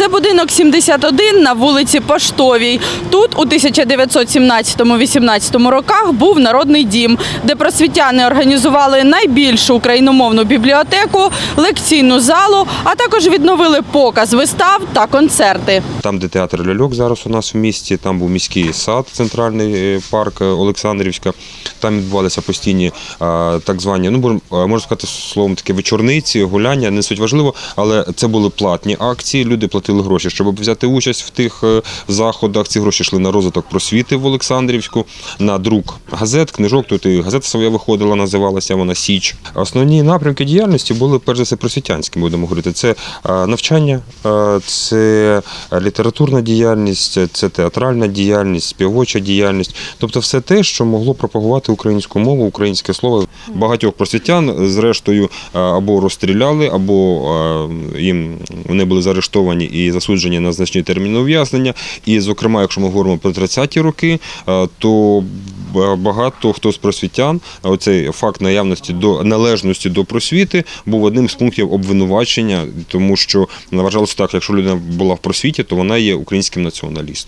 Це будинок 71 на вулиці Поштовій. Тут у 1917-18 роках був народний дім, де просвітяни організували найбільшу україномовну бібліотеку, лекційну залу, а також відновили показ вистав та концерти. Там, де театр ляльок зараз у нас в місті, там був міський сад, центральний е, парк е, Олександрівська. Там відбувалися постійні е, так звані, ну можна- сказати словом таке вечорниці, гуляння, не суть важливо, але це були платні акції. Люди платили гроші, щоб взяти участь в тих е, заходах. Ці гроші йшли на розвиток просвіти в Олександрівську, на друк газет, книжок. Тут і газета своя виходила, називалася вона Січ. Основні напрямки діяльності були перш за все просвітянські, будемо говорити. Це е, навчання, е, це літературна діяльність, це театральна діяльність, співоча діяльність, тобто все те, що могло пропагувати українську мову, українське слово. Багатьох просвітян, зрештою, е, або розстріляли, або е, їм вони були заарештовані і засуджені на значні терміни ув'язнення. І, зокрема, якщо ми говоримо про 30-ті роки, е, то багато хто з просвітян, оцей факт наявності до належності до просвіти був одним з пунктів обвинувачення, тому що вважалося так, якщо людина була в просвіті, то вона є українським націоналістом.